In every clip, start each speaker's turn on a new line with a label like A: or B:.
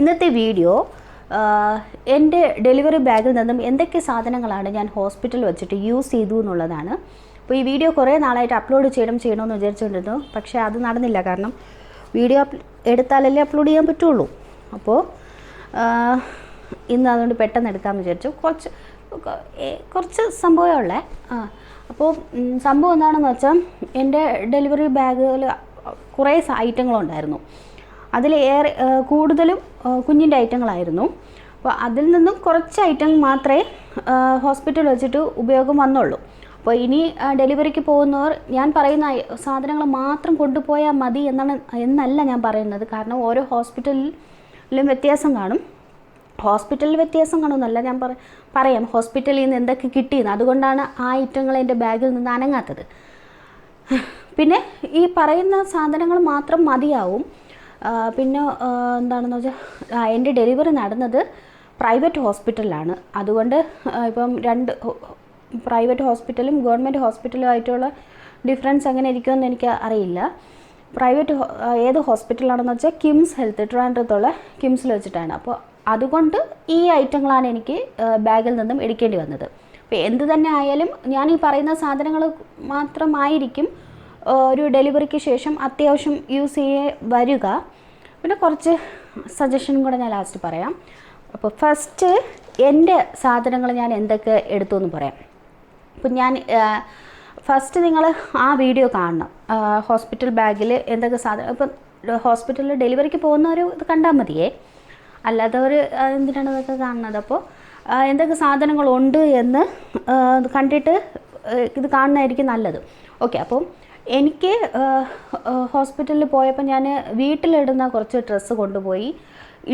A: ഇന്നത്തെ വീഡിയോ എന്റെ ഡെലിവറി ബാഗിൽ നിന്നും എന്തൊക്കെ സാധനങ്ങളാണ് ഞാൻ ഹോസ്പിറ്റലിൽ വെച്ചിട്ട് യൂസ് ചെയ്തു എന്നുള്ളതാണ്. അപ്പോൾ ഈ വീഡിയോ കുറേ നാളായിട്ട് അപ്ലോഡ് ചെയ്യണം ചെയ്യണമെന്ന് വിചാരിച്ചുകൊണ്ടിരുന്നു. പക്ഷേ അത് നടന്നില്ല. കാരണം വീഡിയോ എടുത്താലല്ലേ അപ്ലോഡ് ചെയ്യാൻ പറ്റുള്ളൂ. അപ്പോൾ ഇന്ന് അതുകൊണ്ട് പെട്ടെന്ന് എടുക്കാമെന്ന് വിചാരിച്ചു. കുറച്ച് കുറച്ച് സംഭവമുള്ളേ ആ അപ്പോൾ സംഭവം എന്താണെന്ന് വെച്ചാൽ എന്റെ ഡെലിവറി ബാഗിൽ കുറേ ഐറ്റങ്ങളുണ്ടായിരുന്നു. ആ, കൂടുതലും കുഞ്ഞിന്റെ ഐറ്റങ്ങളായിരുന്നു. അപ്പോൾ അതിൽ നിന്നും കുറച്ച് ഐറ്റങ്ങൾ മാത്രമേ ഹോസ്പിറ്റൽ വെച്ചിട്ട് ഉപയോഗം വന്നുള്ളൂ. അപ്പോൾ ഇനി ഡെലിവറിക്ക് പോകുന്നവർ ഞാൻ പറയുന്ന സാധനങ്ങൾ മാത്രം കൊണ്ടുപോയാൽ മതി എന്നാണ് എന്നല്ല ഞാൻ പറയുന്നത്. കാരണം ഓരോ ഹോസ്പിറ്റലിലും വ്യത്യാസം കാണും. ഹോസ്പിറ്റലിൽ വ്യത്യാസം കാണുമെന്നല്ല ഞാൻ പറ പറയാം. ഹോസ്പിറ്റലിൽ നിന്ന് എന്തൊക്കെ കിട്ടിയെന്ന്. അതുകൊണ്ടാണ് ആ ഐറ്റങ്ങൾ എന്റെ ബാഗിൽ നിന്ന് അനങ്ങാത്തത്. പിന്നെ ഈ പറയുന്ന സാധനങ്ങൾ മാത്രം മതിയാവും. പിന്നെ എന്താണെന്ന് വെച്ചാൽ എന്റെ ഡെലിവറി നടന്നത് പ്രൈവറ്റ് ഹോസ്പിറ്റലിലാണ്. അതുകൊണ്ട് ഇപ്പം രണ്ട് പ്രൈവറ്റ് ഹോസ്പിറ്റലും ഗവൺമെന്റ് ഹോസ്പിറ്റലും ആയിട്ടുള്ള ഡിഫറൻസ് എങ്ങനെ ഇരിക്കുമെന്ന് എനിക്ക് അറിയില്ല. പ്രൈവറ്റ് ഏത് ഹോസ്പിറ്റലാണെന്ന് വെച്ചാൽ കിംസ് ഹെൽത്ത് ട്രിവാൻഡ്രത്തുള്ള കിംസിൽ വെച്ചിട്ടാണ്. അപ്പോൾ അതുകൊണ്ട് ഈ ഐറ്റങ്ങളാണ് എനിക്ക് ബാഗിൽ നിന്നും എടുക്കേണ്ടി വന്നത്. അപ്പോൾ എന്ത് തന്നെ ആയാലും ഞാൻ ഈ പറയുന്ന സാധനങ്ങൾ മാത്രമായിരിക്കും ഒരു ഡെലിവറിക്ക് ശേഷം അത്യാവശ്യം യൂസ് ചെയ്യേ വരിക. പിന്നെ കുറച്ച് സജഷനും കൂടെ ഞാൻ ലാസ്റ്റ് പറയാം. അപ്പോൾ ഫസ്റ്റ് എന്റെ സാധനങ്ങൾ ഞാൻ എന്തൊക്കെ എടുത്തു എന്ന് പറയാം. അപ്പം ഞാൻ ഫസ്റ്റ് നിങ്ങൾ ആ വീഡിയോ കാണണം. ഹോസ്പിറ്റൽ ബാഗിൽ എന്തൊക്കെ സാധനം ഇപ്പം ഹോസ്പിറ്റലിൽ ഡെലിവറിക്ക് പോകുന്നവർ ഇത് കണ്ടാൽ മതിയേ. അല്ലാത്തവർ എന്തിനാണ് ഇതൊക്കെ കാണുന്നത്? അപ്പോൾ എന്തൊക്കെ സാധനങ്ങളുണ്ട് എന്ന് കണ്ടിട്ട് ഇത് കാണുന്നതായിരിക്കും നല്ലത്. ഓക്കെ അപ്പം എനിക്ക് ഹോസ്പിറ്റലിൽ പോയപ്പോൾ ഞാൻ വീട്ടിലിടുന്ന കുറച്ച് ഡ്രസ്സ് കൊണ്ടുപോയി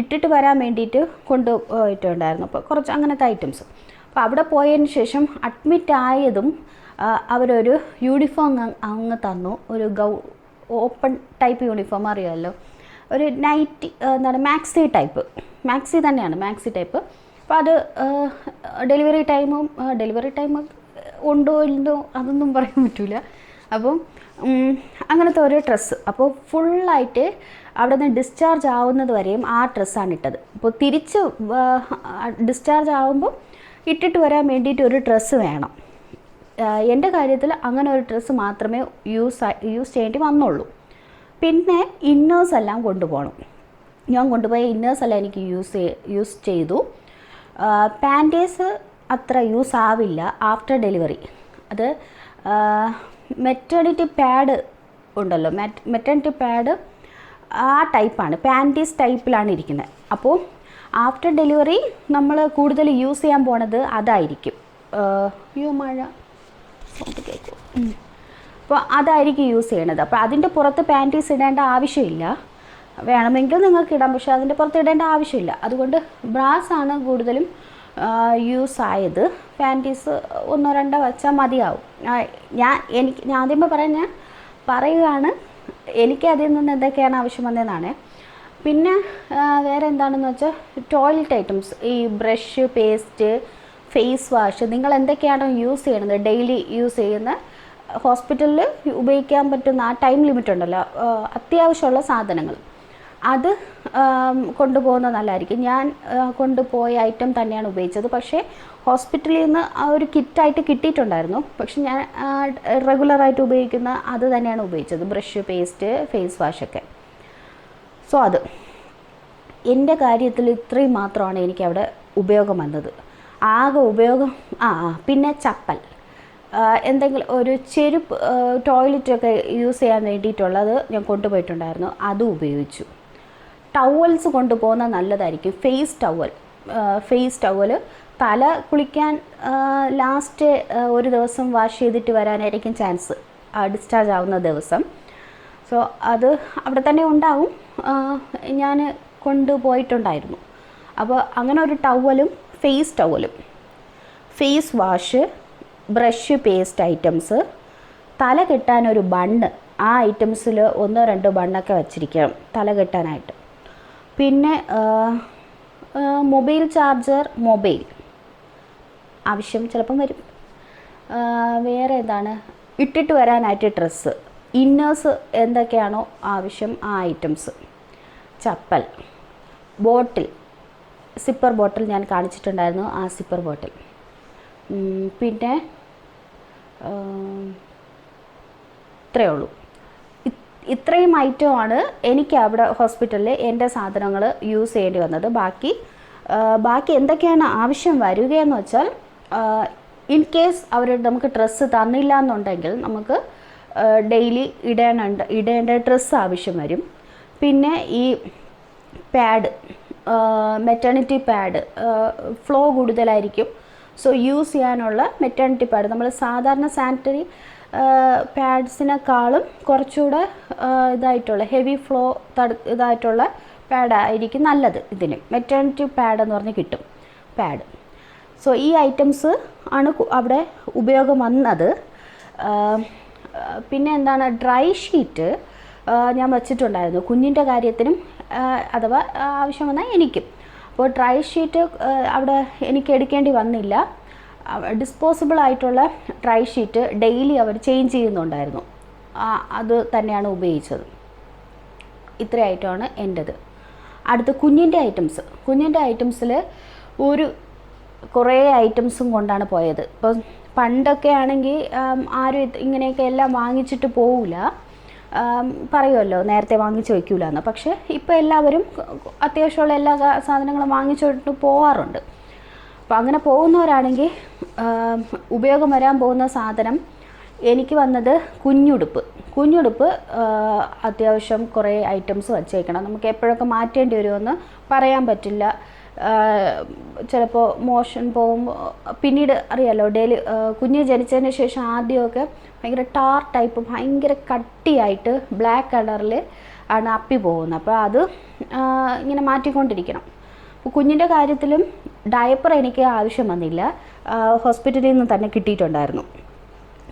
A: ഇട്ടിട്ട് വരാൻ വേണ്ടിയിട്ട് കൊണ്ടുപോയിട്ടുണ്ടായിരുന്നു അപ്പോൾ കുറച്ച് അങ്ങനത്തെ ഐറ്റംസ്. അപ്പോൾ അവിടെ പോയതിന് ശേഷം അഡ്മിറ്റ് ആയതും അവരൊരു യൂണിഫോം അങ്ങ് തന്നു. ഒരു ഗൗ ഓപ്പൺ ടൈപ്പ് യൂണിഫോം അറിയാമല്ലോ. ഒരു നൈറ്റ് എന്താണ് മാക്സി ടൈപ്പ്. മാക്സി തന്നെയാണ് മാക്സി ടൈപ്പ്. അപ്പോൾ അത് ഡെലിവറി ടൈമും ഡെലിവറി ടൈം ഉണ്ടോ ഇല്ലോ അതൊന്നും പറയാൻ പറ്റില്ല അപ്പം അങ്ങനത്തെ ഒരു ഡ്രസ്സ് അപ്പോൾ ഫുള്ളായിട്ട് അവിടെ നിന്ന് ഡിസ്ചാർജ് ആവുന്നത് വരെയും ആ ഡ്രസ്സാണ് ഇട്ടത്. അപ്പോൾ തിരിച്ച് ഡിസ്ചാർജ് ആവുമ്പോൾ ഇട്ടിട്ട് വരാൻ വേണ്ടിയിട്ട് ഒരു ഡ്രസ്സ് വേണം. എന്റെ കാര്യത്തിൽ അങ്ങനെ ഒരു ഡ്രസ്സ് മാത്രമേ യൂസ് യൂസ് ചെയ്യേണ്ടി വന്നുള്ളൂ. പിന്നെ ഇന്നേഴ്സ് എല്ലാം കൊണ്ടുപോകണം. ഞാൻ കൊണ്ടുപോയ ഇന്നേഴ്സ് എല്ലാം എനിക്ക് യൂസ് യൂസ് ചെയ്തു. പാന്റേഴ്സ് അത്ര യൂസ് ആവില്ല. ആഫ്റ്റർ ഡെലിവറി അത് മെറ്റേണിറ്റി പാഡ് ഉണ്ടല്ലോ. മെറ്റേണിറ്റി പാഡ് ആ ടൈപ്പാണ് പാന്റീസ് ടൈപ്പിലാണ് ഇരിക്കുന്നത്. അപ്പോൾ ആഫ്റ്റർ ഡെലിവറി നമ്മൾ കൂടുതൽ യൂസ് ചെയ്യാൻ പോണത് അതായിരിക്കും. യു മഴ. അപ്പോൾ അതായിരിക്കും യൂസ് ചെയ്യണത്. അപ്പോൾ അതിന്റെ പുറത്ത് പാന്റീസ് ഇടേണ്ട ആവശ്യമില്ല. വേണമെങ്കിൽ നിങ്ങൾക്ക് ഇടാം. പക്ഷേ അതിന്റെ പുറത്ത് ഇടേണ്ട ആവശ്യമില്ല. അതുകൊണ്ട് ബ്രാസ് ആണ് കൂടുതലും യൂസ് ആയത്. പാന്റീസ് ഒന്നോ രണ്ടോ വെച്ചാൽ മതിയാവും. ഞാൻ എനിക്ക് ഞാൻ ആദ്യമേ പറയാൻ ഞാൻ പറയുകയാണ്. എനിക്ക് അതിൽ നിന്ന് എന്തൊക്കെയാണ് ആവശ്യം വന്നതെന്നാണ്. പിന്നെ വേറെ എന്താണെന്ന് വെച്ചാൽ ടോയ്ലറ്റ് ഐറ്റംസ് ഈ ബ്രഷ് പേസ്റ്റ് ഫേസ് വാഷ് നിങ്ങൾ എന്തൊക്കെയാണോ യൂസ് ചെയ്യുന്നത്? ഡെയിലി യൂസ് ചെയ്യുന്ന ഹോസ്പിറ്റലിൽ ഉപയോഗിക്കാൻ പറ്റുന്ന ആ ടൈം ലിമിറ്റ് ഉണ്ടല്ലോ. അത്യാവശ്യമുള്ള സാധനങ്ങൾ. അത് കൊണ്ടുപോകുന്നത് നല്ലതായിരിക്കും. ഞാൻ കൊണ്ടുപോയ ഐറ്റം തന്നെയാണ് ഉപയോഗിച്ചത്. പക്ഷേ ഹോസ്പിറ്റലിൽ നിന്ന് ആ ഒരു കിറ്റായിട്ട് കിട്ടിയിട്ടുണ്ടായിരുന്നു. പക്ഷെ ഞാൻ റെഗുലറായിട്ട് ഉപയോഗിക്കുന്ന അത് തന്നെയാണ് ഉപയോഗിച്ചത്. ബ്രഷ് പേസ്റ്റ് ഫേസ് വാഷൊക്കെ സോ അത്. എന്റെ കാര്യത്തിൽ ഇത്രയും മാത്രമാണ് എനിക്ക് അവിടെ ഉപയോഗം വന്നത്. ആകെ ഉപയോഗം ആ ആ, പിന്നെ ചപ്പൽ. എന്തെങ്കിലും ഒരു ചെരുപ്പ് ടോയ്ലറ്റൊക്കെ യൂസ് ചെയ്യാൻ വേണ്ടിയിട്ടുള്ളത് ഞാൻ കൊണ്ടുപോയിട്ടുണ്ടായിരുന്നു. അതും ഉപയോഗിച്ചു. ടവൽസ് കൊണ്ടുപോകുന്നത് നല്ലതായിരിക്കും. ഫേസ് ടവൽ ഫേസ് ടവൽ തല കുളിക്കാൻ ലാസ്റ്റ് ഒരു ദിവസം വാഷ് ചെയ്തിട്ട് വരാനായിരിക്കും ചാൻസ് ഡിസ്ചാർജ് ആവുന്ന ദിവസം. സോ അത് അവിടെ തന്നെ ഉണ്ടാവും. ഞാൻ കൊണ്ടുപോയിട്ടുണ്ടായിരുന്നു. അപ്പോൾ അങ്ങനെ ഒരു ടവലും face ടവലും face wash brush paste items തല കെട്ടാനൊരു ബണ്ണ്. ആ ഐറ്റംസിൽ ഒന്നോ രണ്ടോ ബണ്ണൊക്കെ വച്ചിരിക്കണം. തല കെട്ടാനായിട്ട്. പിന്നെ മൊബൈൽ ചാർജർ മൊബൈൽ. ആവശ്യം ചിലപ്പം വരും. വേറെ എന്താണ്? ഇട്ടിട്ട് വരാനായിട്ട് ഡ്രസ്സ്. ഇന്നേഴ്സ് എന്തൊക്കെയാണോ ആവശ്യം ആ items chappal. Bottle. Sipper bottle ഞാൻ കാണിച്ചിട്ടുണ്ടായിരുന്നു ആ സിപ്പർ ബോട്ടിൽ പിന്നെ ഇത്രയേ ഉള്ളൂ. ഇത്രയും ഐറ്റമാണ് എനിക്ക് അവിടെ ഹോസ്പിറ്റലിൽ എന്റെ സാധനങ്ങൾ യൂസ് ചെയ്യേണ്ടി വന്നത്. ബാക്കി ബാക്കി എന്തൊക്കെയാണ് ആവശ്യം വരികയെന്ന് വെച്ചാൽ ഇൻ കേസ് അവർ നമുക്ക് ഡ്രസ്സ് തന്നില്ല എന്നുണ്ടെങ്കിൽ നമുക്ക് ഡെയിലി ഇടേണ്ട ഇടേണ്ട ഡ്രസ്സ് ആവശ്യം വരും. പിന്നെ ഈ പാഡ് മെറ്റേണിറ്റി പാഡ് ഫ്ലോ കൂടുതലായിരിക്കും. സോ യൂസ് ചെയ്യാനുള്ള മെറ്റേണിറ്റി പാഡ് നമ്മൾ സാധാരണ സാനിറ്ററി പാഡ്സിനേക്കാളും കുറച്ചുകൂടെ ഇതായിട്ടുള്ള ഹെവി ഫ്ലോ തടു ഇതായിട്ടുള്ള പാഡായിരിക്കും നല്ലത് ഇതിന്. മെറ്റേണിറ്റി പാഡ് എന്ന് പറഞ്ഞ് കിട്ടും പാഡ് സോ ഈ ഐറ്റംസ് ആണ് അവിടെ ഉപയോഗം വന്നത്. പിന്നെ എന്താണ് ഡ്രൈ ഷീറ്റ് ഞാൻ വച്ചിട്ടുണ്ടായിരുന്നു. കുഞ്ഞിന്റെ കാര്യത്തിനും അഥവാ ആവശ്യം വന്നാൽ എനിക്കും. അപ്പോൾ ഡ്രൈ ഷീറ്റ് അവിടെ എനിക്ക് എടുക്കേണ്ടി വന്നില്ല. ഡിസ്പോസിബിൾ ആയിട്ടുള്ള ട്രൈ ഷീറ്റ് ഡെയിലി അവർ ചേഞ്ച് ചെയ്യുന്നുണ്ടായിരുന്നു. അത് തന്നെയാണ് ഉപയോഗിച്ചത്. ഇത്രയായിട്ടാണ് എന്റെത്. അടുത്ത് കുഞ്ഞിന്റെ ഐറ്റംസ് കുഞ്ഞിന്റെ ഐറ്റംസിൽ ഒരു കുറേ ഐറ്റംസും കൊണ്ടാണ് പോയത്. ഇപ്പം പണ്ടൊക്കെ ആണെങ്കിൽ ആരും ഇങ്ങനെയൊക്കെ എല്ലാം വാങ്ങിച്ചിട്ട് പോവില്ല പറയുമല്ലോ നേരത്തെ വാങ്ങിച്ച് വയ്ക്കൂലെന്ന്. പക്ഷേ ഇപ്പോൾ എല്ലാവരും അത്യാവശ്യമുള്ള എല്ലാ സാധനങ്ങളും വാങ്ങിച്ചു പോവാറുണ്ട്. അപ്പം അങ്ങനെ പോകുന്നവരാണെങ്കിൽ ഉപയോഗം വരാൻ പോകുന്ന സാധനം എനിക്ക് വന്നത് കുഞ്ഞുടുപ്പ്. കുഞ്ഞുടുപ്പ് അത്യാവശ്യം കുറേ ഐറ്റംസ് വച്ചേക്കണം. നമുക്ക് എപ്പോഴൊക്കെ മാറ്റേണ്ടി വരുമെന്ന് പറയാൻ പറ്റില്ല. ചിലപ്പോൾ മോഷൻ പോകുമ്പോൾ പിന്നീട് അറിയാലോ ഡെയിലി കുഞ്ഞ് ജനിച്ചതിന് ശേഷം ആദ്യമൊക്കെ ഭയങ്കര ടാർ ടൈപ്പ് ഭയങ്കര കട്ടിയായിട്ട് ബ്ലാക്ക് കളറിൽ ആണ് അപ്പി പോകുന്നത്. അപ്പോൾ അത് ഇങ്ങനെ മാറ്റിക്കൊണ്ടിരിക്കണം. കുഞ്ഞിന്റെ കാര്യത്തിലും ഡയപ്പർ എനിക്ക് ആവശ്യം വന്നില്ല. ഹോസ്പിറ്റലിൽ നിന്ന് തന്നെ കിട്ടിയിട്ടുണ്ടായിരുന്നു.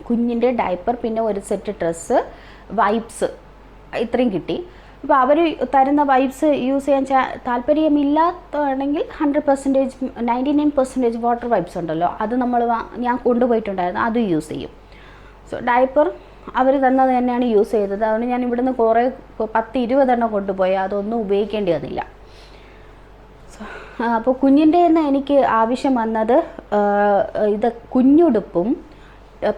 A: കുഞ്ഞിന്റെ ഡയപ്പർ പിന്നെ ഒരു സെറ്റ് ഡ്രസ്സ് വൈപ്സ് ഇത്രയും കിട്ടി. അപ്പോൾ അവർ തരുന്ന വൈബ്സ് യൂസ് ചെയ്യാൻ ചാ താല്പര്യമില്ലാത്തതാണെങ്കിൽ hundred percentage ninety nine percentage water wipes ഉണ്ടല്ലോ അത് നമ്മൾ ഞാൻ കൊണ്ടുപോയിട്ടുണ്ടായിരുന്നു അത് യൂസ് ചെയ്യും. സോ ഡയപ്പർ അവർ തന്നത് തന്നെയാണ് യൂസ് ചെയ്തത്. അതുകൊണ്ട് ഞാൻ ഇവിടുന്ന് കുറേ പത്ത് ഇരുപതെണ്ണം കൊണ്ടുപോയി അതൊന്നും ഉപയോഗിക്കേണ്ടി വന്നില്ല. അപ്പോൾ കുഞ്ഞിന്റെ നിന്ന് എനിക്ക് ആവശ്യം വന്നത് ഇത് കുഞ്ഞുടുപ്പും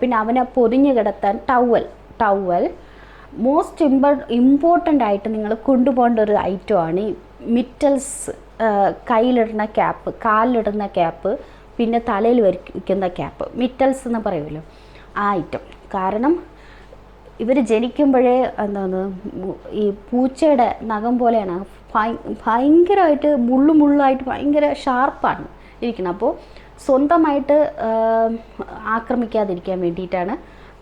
A: പിന്നെ അവനെ പൊതിഞ്ഞ് കിടത്താൻ ടവൽ ടവൽ മോസ്റ്റ് ഇമ്പ ഇമ്പോർട്ടന്റ് ആയിട്ട് നിങ്ങൾ കൊണ്ടുപോകേണ്ട ഒരു ഐറ്റമാണ് ഈ മിറ്റൽസ് കയ്യിലിടുന്ന ക്യാപ്പ് കാലിലിടുന്ന ക്യാപ്പ് പിന്നെ തലയിൽ വരിക്കുന്ന ക്യാപ്പ് മിറ്റൽസ് എന്ന് പറയുമല്ലോ ആ ഐറ്റം കാരണം ഇവർ ജനിക്കുമ്പോഴേ എന്താണ് ഈ പൂച്ചയുടെ നഖം പോലെയാണ് ഭയങ്കരമായിട്ട് മുള്ളു മുള്ളായിട്ട് ഭയങ്കര ഷാർപ്പാണ് ഇരിക്കുന്നത്. അപ്പോൾ സ്വന്തമായിട്ട് ആക്രമിക്കാതിരിക്കാൻ വേണ്ടിയിട്ടാണ്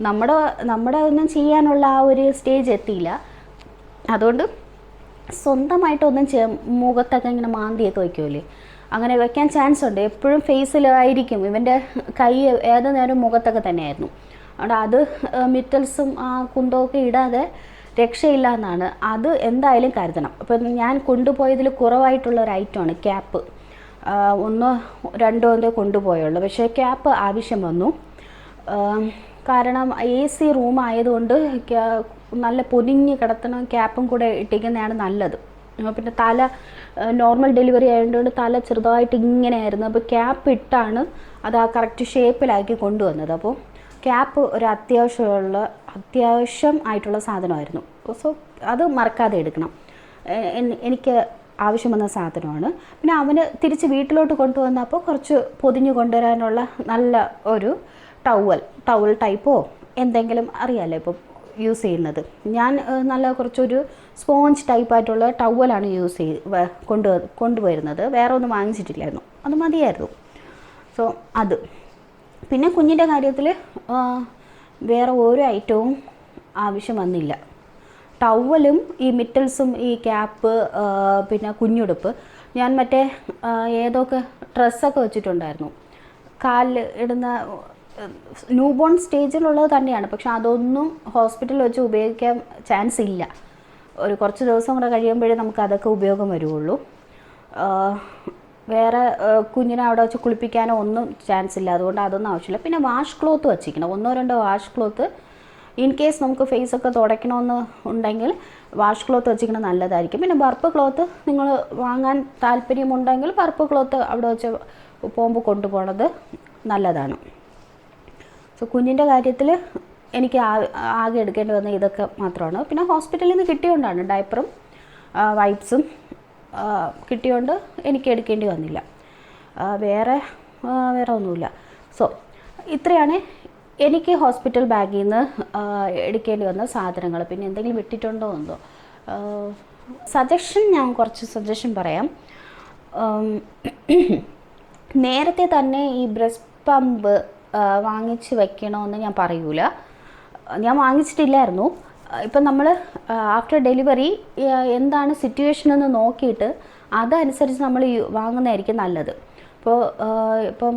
A: നമ്മുടെ നമ്മുടെ ഒന്നും ചെയ്യാനുള്ള ആ ഒരു സ്റ്റേജ് എത്തിയില്ല. അതുകൊണ്ട് സ്വന്തമായിട്ടൊന്നും ചെ മുഖത്തൊക്കെ ഇങ്ങനെ മാന്തിയൊക്കെ വയ്ക്കുമല്ലേ അങ്ങനെ വെക്കാൻ ചാൻസ് ഉണ്ട്. എപ്പോഴും ഫേസിലായിരിക്കും ഇവന്റെ കൈ ഏത് നേരം മുഖത്തൊക്കെ തന്നെയായിരുന്നു. അതുകൊണ്ട് അത് മിറ്റൽസും ആ കുന്തമൊക്കെ ഇടാതെ രക്ഷയില്ല എന്നാണ് അത് എന്തായാലും കരുതണം. അപ്പം ഞാൻ കൊണ്ടുപോയതിൽ കുറവായിട്ടുള്ള ഒരു ഐറ്റമാണ് ക്യാപ്പ് ഒന്നോ രണ്ടോ എന്തോ കൊണ്ടുപോയുള്ളൂ. പക്ഷേ ക്യാപ്പ് ആവശ്യം വന്നു. കാരണം എ സി റൂം ആയതുകൊണ്ട് നല്ല പൊതിഞ്ഞ് കിടത്തണം ക്യാപ്പും കൂടെ ഇട്ടിരിക്കുന്നതാണ് നല്ലത്. പിന്നെ തല നോർമൽ ഡെലിവറി ആയതുകൊണ്ട് തല ചെറുതായിട്ട് ഇങ്ങനെയായിരുന്നു. അപ്പോൾ ക്യാപ്പ് ഇട്ടാണ് അത് ആ കറക്റ്റ് ഷേപ്പിലാക്കി കൊണ്ടുവന്നത്. അപ്പോൾ ക്യാപ്പ് ഒരു അത്യാവശ്യമുള്ള അത്യാവശ്യം ആയിട്ടുള്ള സാധനമായിരുന്നു. സോ അത് മറക്കാതെ എടുക്കണം. എനിക്ക് ആവശ്യം വന്ന സാധനമാണ്. പിന്നെ അവന് തിരിച്ച് വീട്ടിലോട്ട് കൊണ്ടുവന്നപ്പോൾ കുറച്ച് പൊതിഞ്ഞു കൊണ്ടുവരാനുള്ള നല്ല ഒരു ടവൽ ടവൽ ടൈപ്പോ എന്തെങ്കിലും അറിയാമല്ലോ ഇപ്പം യൂസ് ചെയ്യുന്നത്. ഞാൻ നല്ല കുറച്ചൊരു സ്പോഞ്ച് ടൈപ്പായിട്ടുള്ള ടവലാണ് യൂസ് ചെയ്ത് കൊണ്ടു കൊണ്ടുവരുന്നത്. വേറെ ഒന്നും വാങ്ങിച്ചിട്ടില്ലായിരുന്നു. അത് മതിയായിരുന്നു. സോ അത്. പിന്നെ കുഞ്ഞിന്റെ കാര്യത്തിൽ വേറെ ഒരു ഐറ്റവും ആവശ്യം വന്നില്ല. ടവലും ഈ മിറ്റൽസും ഈ ക്യാപ്പ് പിന്നെ കുഞ്ഞുടുപ്പ് ഞാൻ മറ്റേ ഏതൊക്കെ ഡ്രസ്സൊക്കെ വെച്ചിട്ടുണ്ടായിരുന്നു. കാലിൽ ഇടുന്ന ന്യൂ ബോൺ സ്റ്റേജിലുള്ളത് തന്നെയാണ്. പക്ഷെ അതൊന്നും ഹോസ്പിറ്റലിൽ വെച്ച് ഉപയോഗിക്കാൻ ചാൻസ് ഇല്ല. ഒരു കുറച്ച് ദിവസം കൂടെ കഴിയുമ്പോഴേ നമുക്ക് അതൊക്കെ ഉപയോഗം വരുള്ളൂ വേറെ കുഞ്ഞിനെ അവിടെ വെച്ച് കുളിപ്പിക്കാനോ ഒന്നും ചാൻസ് ഇല്ല. അതുകൊണ്ട് അതൊന്നും ആവശ്യമില്ല. പിന്നെ വാഷ് ക്ലോത്ത് വച്ചിരിക്കണം. ഒന്നോ രണ്ടോ വാഷ് ക്ലോത്ത് ഇൻ കേസ് നമുക്ക് ഫേസ് ഒക്കെ തുടയ്ക്കണമെന്ന് ഉണ്ടെങ്കിൽ വാഷ് ക്ലോത്ത് വെച്ചിരിക്കുന്നത് നല്ലതായിരിക്കും. പിന്നെ ബർപ്പ് ക്ലോത്ത് നിങ്ങൾ വാങ്ങാൻ താല്പര്യമുണ്ടെങ്കിൽ ബർപ്പ് ക്ലോത്ത് അവിടെ വെച്ച് പോകുമ്പോൾ കൊണ്ടുപോകണത് നല്ലതാണ്. സോ കുഞ്ഞിന്റെ കാര്യത്തിൽ എനിക്ക് ആകെ എടുക്കേണ്ടി വന്ന ഇതൊക്കെ മാത്രമാണ്. പിന്നെ ഹോസ്പിറ്റലിൽ നിന്ന് കിട്ടിയോണ്ടാണ് ഡയപ്പറും വൈപ്സും കിട്ടിയോണ്ട് എനിക്ക് എടുക്കേണ്ടി വന്നില്ല. വേറെ വേറെ ഒന്നുമില്ല. സോ ഇത്രയാണ് എനിക്ക് ഹോസ്പിറ്റൽ ബാഗിൽ നിന്ന് എടുക്കേണ്ടി വന്ന സാധനങ്ങൾ പിന്നെ എന്തെങ്കിലും വിട്ടിട്ടുണ്ടോ എന്തോ? സജഷൻ ഞാൻ കുറച്ച് സജഷൻ പറയാം. നേരത്തെ തന്നെ ഈ ബ്രസ്റ്റ് പമ്പ് വാങ്ങിച്ച് വെക്കണമെന്ന് ഞാൻ പറയൂല. ഞാൻ വാങ്ങിച്ചിട്ടില്ലായിരുന്നു. ഇപ്പം നമ്മൾ ആഫ്റ്റർ ഡെലിവറി എന്താണ് സിറ്റുവേഷൻ എന്ന് നോക്കിയിട്ട് അതനുസരിച്ച് നമ്മൾ വാങ്ങുന്നതായിരിക്കും നല്ലത്. ഇപ്പോൾ ഇപ്പം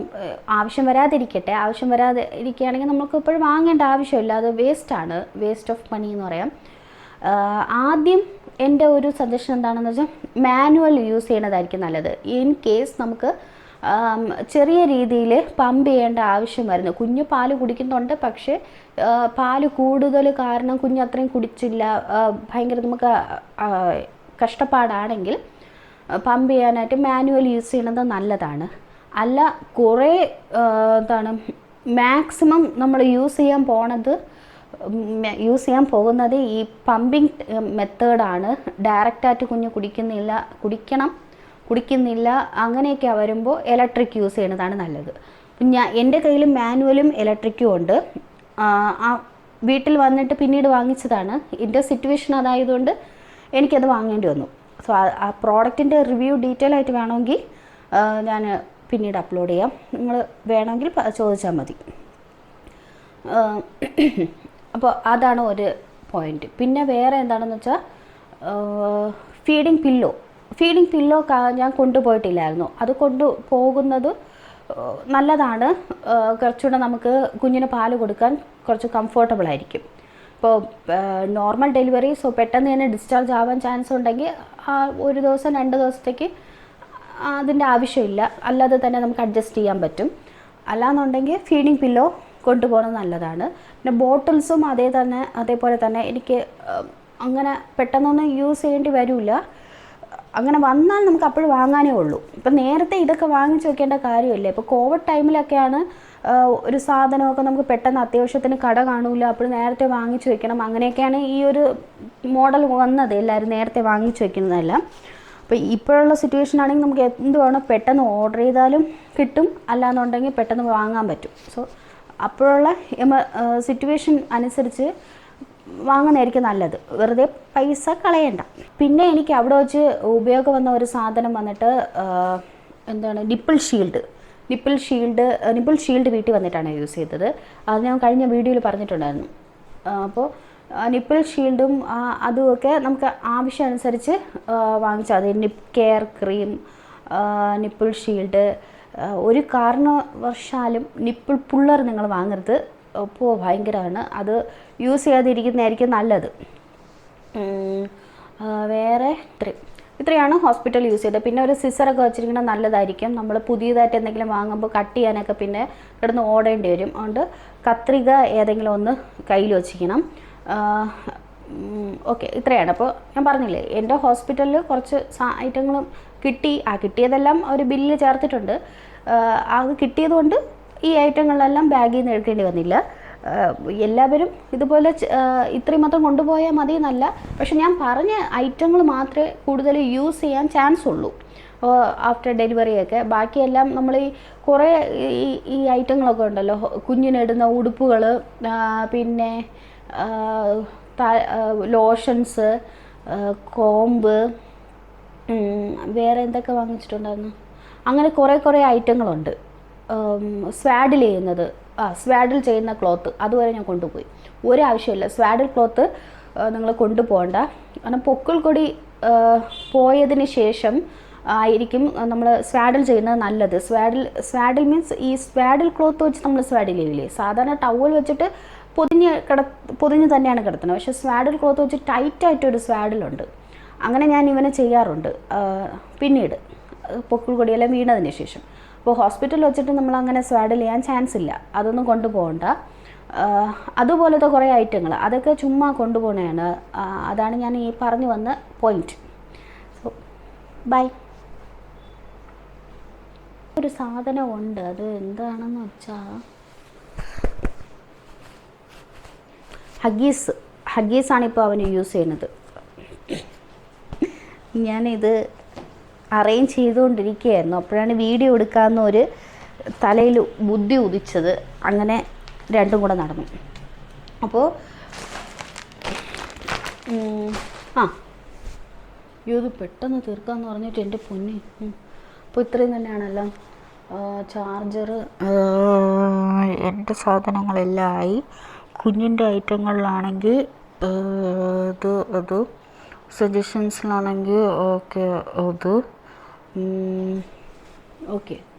A: ആവശ്യം വരാതിരിക്കട്ടെ ആവശ്യം വരാതെ ഇരിക്കുകയാണെങ്കിൽ നമുക്ക് ഇപ്പോഴും വാങ്ങേണ്ട ആവശ്യമില്ല. അത് വേസ്റ്റാണ് വേസ്റ്റ് ഓഫ് മണി എന്ന് പറയാം. ആദ്യം എന്റെ ഒരു സജഷൻ എന്താണെന്ന് വെച്ചാൽ മാനുവൽ യൂസ് ചെയ്യണതായിരിക്കും നല്ലത്. ഇൻ കേസ് നമുക്ക് ചെറിയ രീതിയിൽ പമ്പ് ചെയ്യേണ്ട ആവശ്യം വരുന്നു. കുഞ്ഞ് പാൽ കുടിക്കുന്നുണ്ട് പക്ഷേ പാൽ കൂടുതൽ കാരണം കുഞ്ഞ് അത്രയും കുടിച്ചില്ല. ഭയങ്കര നമുക്ക് കഷ്ടപ്പാടാണെങ്കിൽ പമ്പ് ചെയ്യാനായിട്ട് മാനുവൽ യൂസ് ചെയ്യണത് നല്ലതാണ്. അല്ല കുറേ എന്താണ് മാക്സിമം നമ്മൾ യൂസ് ചെയ്യാൻ പോണത് യൂസ് ചെയ്യാൻ പോകുന്നത് ഈ പമ്പിങ് മെത്തേഡാണ് ഡയറക്റ്റായിട്ട് കുഞ്ഞ് കുടിക്കുന്നില്ല കുടിക്കണം കുടിക്കുന്നില്ല അങ്ങനെയൊക്കെ വരുമ്പോൾ ഇലക്ട്രിക് യൂസ് ചെയ്യുന്നതാണ് നല്ലത്. ഞാൻ എന്റെ കയ്യിൽ മാനുവലും ഇലക്ട്രിക്കും ഉണ്ട്. ആ, വീട്ടിൽ വന്നിട്ട് പിന്നീട് വാങ്ങിച്ചതാണ്. എന്റെ സിറ്റുവേഷൻ അതായതുകൊണ്ട് എനിക്കത് വാങ്ങേണ്ടി വന്നു. സോ ആ പ്രോഡക്റ്റിന്റെ റിവ്യൂ ഡീറ്റെയിൽ ആയിട്ട് വേണമെങ്കിൽ ഞാൻ പിന്നീട് അപ്ലോഡ് ചെയ്യാം. നിങ്ങൾ വേണമെങ്കിൽ ചോദിച്ചാൽ മതി. അപ്പോൾ അതാണ് ഒരു പോയിന്റ് പിന്നെ വേറെ എന്താണെന്ന് വെച്ചാൽ ഫീഡിങ് പില്ലോ ഫീഡിങ് പില്ലോ ഞാൻ കൊണ്ടുപോയിട്ടില്ലായിരുന്നു. അത് കൊണ്ടു പോകുന്നത് നല്ലതാണ്. കുറച്ചുകൂടെ നമുക്ക് കുഞ്ഞിന് പാൽ കൊടുക്കാൻ കുറച്ച് കംഫർട്ടബിൾ ആയിരിക്കും. ഇപ്പോൾ നോർമൽ ഡെലിവറി സോ പെട്ടെന്ന് തന്നെ ഡിസ്ചാർജ് ആവാൻ ചാൻസ് ഉണ്ടെങ്കിൽ ഒരു ദിവസം രണ്ട് ദിവസത്തേക്ക് അതിന്റെ ആവശ്യമില്ല. അല്ലാതെ തന്നെ നമുക്ക് അഡ്ജസ്റ്റ് ചെയ്യാൻ പറ്റും. അല്ലാന്നുണ്ടെങ്കിൽ ഫീഡിങ് പില്ലോ കൊണ്ടുപോകുന്നത് നല്ലതാണ്. പിന്നെ ബോട്ടിൽസും അതേ തന്നെ അതേപോലെ തന്നെ എനിക്ക് അങ്ങനെ പെട്ടെന്നൊന്നും യൂസ് ചെയ്യേണ്ടി വരില്ല അങ്ങനെ വന്നാൽ നമുക്ക് അപ്പോഴും വാങ്ങാനേ ഉള്ളൂ. ഇപ്പം നേരത്തെ ഇതൊക്കെ വാങ്ങിച്ച് വെക്കേണ്ട കാര്യമില്ല. ഇപ്പോൾ കോവിഡ് ടൈമിലൊക്കെയാണ് ഒരു സാധനമൊക്കെ നമുക്ക് പെട്ടെന്ന് അത്യാവശ്യത്തിന് കട കാണില്ല അപ്പോൾ നേരത്തെ വാങ്ങിച്ചു വെക്കണം. അങ്ങനെയൊക്കെയാണ് ഈ ഒരു മോഡൽ വന്നത് എല്ലാവരും നേരത്തെ വാങ്ങിച്ചു വെക്കുന്നതെല്ലാം. അപ്പോൾ ഇപ്പോഴുള്ള സിറ്റുവേഷൻ ആണെങ്കിൽ നമുക്ക് എന്ത് വേണം പെട്ടെന്ന് ഓർഡർ ചെയ്താലും കിട്ടും. അല്ലാന്നുണ്ടെങ്കിൽ പെട്ടെന്ന് വാങ്ങാൻ പറ്റും. സോ അപ്പോഴുള്ള സിറ്റുവേഷൻ അനുസരിച്ച് വാങ്ങുന്നതായിരിക്കും നല്ലത്. വെറുതെ പൈസ കളയണ്ട. പിന്നെ എനിക്ക് അവിടെ വെച്ച് ഉപയോഗം വന്ന ഒരു സാധനം വന്നിട്ട് എന്താണ് nipple shield nipple shield nipple shield വീട്ടിൽ വന്നിട്ടാണ് യൂസ് ചെയ്തത്. അത് ഞാൻ കഴിഞ്ഞ വീഡിയോയിൽ പറഞ്ഞിട്ടുണ്ടായിരുന്നു. അപ്പോൾ നിപ്പിൾ ഷീൽഡും അതുമൊക്കെ നമുക്ക് ആവശ്യം അനുസരിച്ച് വാങ്ങിച്ചാൽ മതി. Nip care cream nipple shield ഒരു കാരണവശാലും നിപ്പിൾ പുള്ളർ നിങ്ങൾ വാങ്ങരുത്. അപ്പോൾ ഭയങ്കരമാണ് അത് യൂസ് ചെയ്യാതിരിക്കുന്നതായിരിക്കും നല്ലത്. വേറെ ഇത്രയും. ഇത്രയാണ് ഹോസ്പിറ്റൽ യൂസ് ചെയ്തത്. പിന്നെ ഒരു സിസറൊക്കെ വെച്ചിരിക്കുന്നത് നല്ലതായിരിക്കും. നമ്മൾ പുതിയതായിട്ട് എന്തെങ്കിലും വാങ്ങുമ്പോൾ കട്ട് ചെയ്യാനൊക്കെ പിന്നെ കിടന്ന് ഓടേണ്ടി വരും. അതുകൊണ്ട് കത്രിക ഏതെങ്കിലും ഒന്ന് കയ്യിൽ വെച്ചിരിക്കണം. ഓക്കെ ഇത്രയാണ്. അപ്പോൾ ഞാൻ പറഞ്ഞില്ലേ എന്റെ ഹോസ്പിറ്റലിൽ കുറച്ച് ഐറ്റങ്ങളും കിട്ടി. ആ കിട്ടിയതെല്ലാം ഒരു ബില്ലിൽ ചേർത്തിട്ടുണ്ട്. അത് കിട്ടിയതുകൊണ്ട് ഈ ഐറ്റങ്ങളെല്ലാം ബാഗിൽ നിന്ന് എടുക്കേണ്ടി വന്നില്ല. എല്ലാവരും ഇതുപോലെ ഇത്രയും മാത്രം കൊണ്ടുപോയാൽ മതി എന്നല്ല പക്ഷെ ഞാൻ പറഞ്ഞ ഐറ്റങ്ങൾ മാത്രമേ കൂടുതൽ യൂസ് ചെയ്യാൻ ചാൻസ് ഉള്ളൂ. ആഫ്റ്റർ ഡെലിവറിയൊക്കെ ബാക്കിയെല്ലാം നമ്മൾ ഈ കുറേ ഈ ഈ ഐറ്റങ്ങളൊക്കെ ഉണ്ടല്ലോ. കുഞ്ഞിനിടുന്ന ഉടുപ്പുകൾ പിന്നെ ലോഷൻസ് കോമ്പ് വേറെ എന്തൊക്കെ വാങ്ങിച്ചിട്ടുണ്ടായിരുന്നു? അങ്ങനെ കുറേ കുറേ ഐറ്റങ്ങളുണ്ട്. സ്വാഡിൽ ചെയ്യുന്നത്. ആ സ്വാഡിൽ ചെയ്യുന്ന ക്ലോത്ത് അതുവരെ ഞാൻ കൊണ്ടുപോയി. ഒരാവശ്യമില്ല. സ്വാഡിൽ ക്ലോത്ത് നിങ്ങൾ കൊണ്ടുപോകണ്ട. കാരണം പൊക്കിൾ കൊടി പോയതിന് ശേഷം ആയിരിക്കും നമ്മൾ സ്വാഡിൽ ചെയ്യുന്നത് നല്ലത്. സ്വാഡിൽ സ്വാഡിൽ മീൻസ് ഈ സ്വാഡിൽ ക്ലോത്ത് വെച്ച് നമ്മൾ സ്വാഡിൽ ചെയ്യില്ലേ? സാധാരണ ടവൽ വെച്ചിട്ട് പൊതിഞ്ഞ് കിട പൊതിഞ്ഞ് തന്നെയാണ് കിടത്തുന്നത്. പക്ഷേ സ്വാഡിൽ ക്ലോത്ത് വെച്ച് ടൈറ്റായിട്ടൊരു സ്വാഡിലുണ്ട് അങ്ങനെ ഞാൻ ഇവനെ ചെയ്യാറുണ്ട്. പിന്നീട് പൊക്കിൾ കൊടിയെല്ലാം വീണതിന് ശേഷം. അപ്പോൾ ഹോസ്പിറ്റലിൽ വെച്ചിട്ട് നമ്മൾ അങ്ങനെ സ്വാഡിൽ ചെയ്യാൻ ചാൻസ് ഇല്ല. അതൊന്നും കൊണ്ടുപോകണ്ട. അതുപോലത്തെ കുറേ ഐറ്റങ്ങൾ അതൊക്കെ ചുമ്മാ കൊണ്ടുപോകണതാണ് അതാണ് ഞാൻ ഈ പറഞ്ഞു വന്ന പോയിന്റ് സോ ബൈ ഒരു സാധനമുണ്ട് അത് എന്താണെന്ന് വെച്ചാൽ ഹഗീസ് ഹഗീസാണ് ഇപ്പോൾ അവന് യൂസ് ചെയ്യുന്നത്. ഞാനിത് അറേഞ്ച് ചെയ്തുകൊണ്ടിരിക്കുകയായിരുന്നു. അപ്പോഴാണ് വീഡിയോ എടുക്കാമെന്ന് ഒരു തലയിൽ ബുദ്ധി ഉദിച്ചത്. അങ്ങനെ രണ്ടും കൂടെ നടന്നു. അപ്പോൾ ആ. അയ്യോ ഇത് പെട്ടെന്ന് തീർക്കാമെന്ന് പറഞ്ഞിട്ട് എന്റെ പൊന്നി. അപ്പോൾ ഇത്രയും തന്നെയാണല്ലോ. ചാർജർ എന്റെ സാധനങ്ങളെല്ലാം ആയി. കുഞ്ഞിന്റെ ഐറ്റങ്ങളിലാണെങ്കിൽ ഇത് അത് സജഷൻസിലാണെങ്കിൽ ഓക്കെ അത് ഓക്കെ